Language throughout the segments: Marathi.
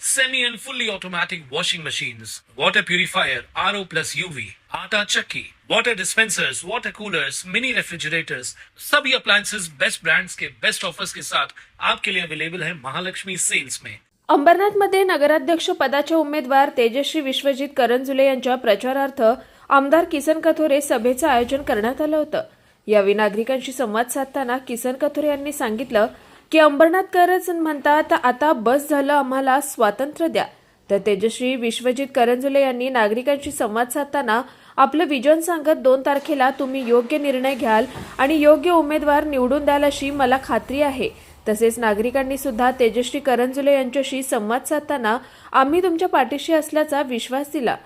semi and fully automatic washing machines, water purifier, RO plus UV, आटा चक्की, water dispensers, water coolers, mini refrigerators, सभी appliances बेस्ट ब्रांड्स के बेस्ट ऑफर्स के साथ आपके लिए अवेलेबल है महालक्ष्मी सेल्स में अंबरनाथमध्ये नगराध्यक्ष पदाचे उमेदवार तेजश्री विश्वजित करंजुले यांच्या प्रचारार्थ आमदार किसन कथोरे सभेचं आयोजन करण्यात आलं होतं. यावेळी नागरिकांशी संवाद साधताना किसन कथोरे यांनी सांगितलं की अंबरनाथकरच म्हणतात आता बस झालं आम्हाला स्वातंत्र्य द्या. तर तेजश्री विश्वजित करंजुले यांनी नागरिकांशी संवाद साधताना आपलं विजन सांगत दोन तारखेला तुम्ही योग्य निर्णय घ्याल आणि योग्य उमेदवार निवडून द्याल अशी मला खात्री आहे. तसेच नागरिकांनी सुद्धा तेजश्री करंजुले यांच्याशी संवाद साधताना आम्ही तुमच्या पाठीशी असल्याचा विश्वास दिला.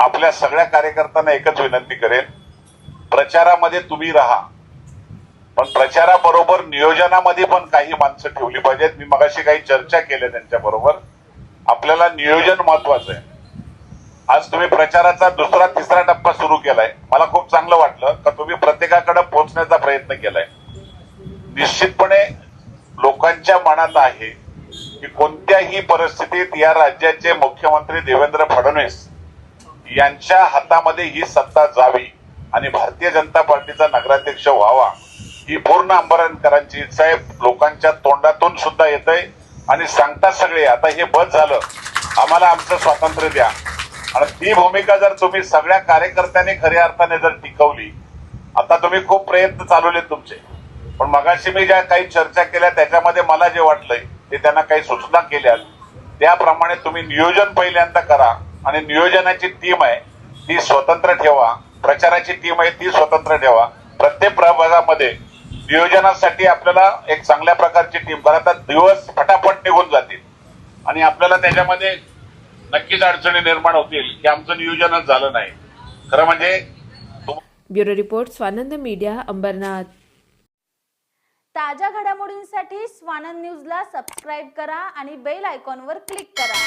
आपल्या सगळ्या कार्यकर्त्यांना एकच विनंती करेल प्रचारामध्ये तुम्ही राहा. पण प्रचाराबरोबर नियोजनामध्ये पण काही माणसं ठेवली पाहिजेत. मी मगाशी काही चर्चा केल्या त्यांच्या बरोबर आपल्याला नियोजन महत्वाचं आहे. आज तुम्ही प्रचाराचा दुसरा तिसरा टप्पा सुरू केलाय. मला खूप चांगलं वाटलं का तुम्ही प्रत्येकाकडे पोहोचण्याचा प्रयत्न केलाय. निश्चितपणे लोकांच्या मनात आहे की कोणत्याही परिस्थितीत या राज्याचे मुख्यमंत्री देवेंद्र फडणवीस यांच्या हातामध्ये ही सत्ता जावी आणि भारतीय जनता पार्टीचा नगराध्यक्ष व्हावा. ही पूर्ण अंबरणकरांची इच्छा आहे लोकांच्या तोंडातून सुद्धा येत आहे आणि सांगतात सगळे आता हे बस झालं. आम्हाला आमचं स्वातंत्र्य द्या. आणि ती भूमिका जर तुम्ही सगळ्या कार्यकर्त्यांनी खऱ्या अर्थाने जर टिकवली आता तुम्ही खूप प्रयत्न चालवले तुमचे. पण मगाशी मी ज्या काही चर्चा केल्या त्याच्यामध्ये मला जे वाटलंय ते त्यांना काही सूचना केल्या. त्याप्रमाणे तुम्ही नियोजन पहिल्यांदा करा. आणि नियोजनाची टीम आहे ती स्वतंत्र ठेवा. प्रचाराची टीम आहे ती स्वतंत्र ठेवा. प्रत्येक प्रभागामध्ये नियोजनासाठी आपल्याला एक चांगल्या प्रकारची टीम तर दिवस फटाफट निघून जातील. आणि आपल्याला त्याच्यामध्ये नक्कीच अडचणी निर्माण होतील की आमचं नियोजनच झालं नाही. खरं म्हणजे bureau report Swanand media Ambarnath. ताज्या घडामोडींसाठी स्वानंद न्यूजला सबस्क्राईब करा आणि बेल आयकॉनवर क्लिक करा.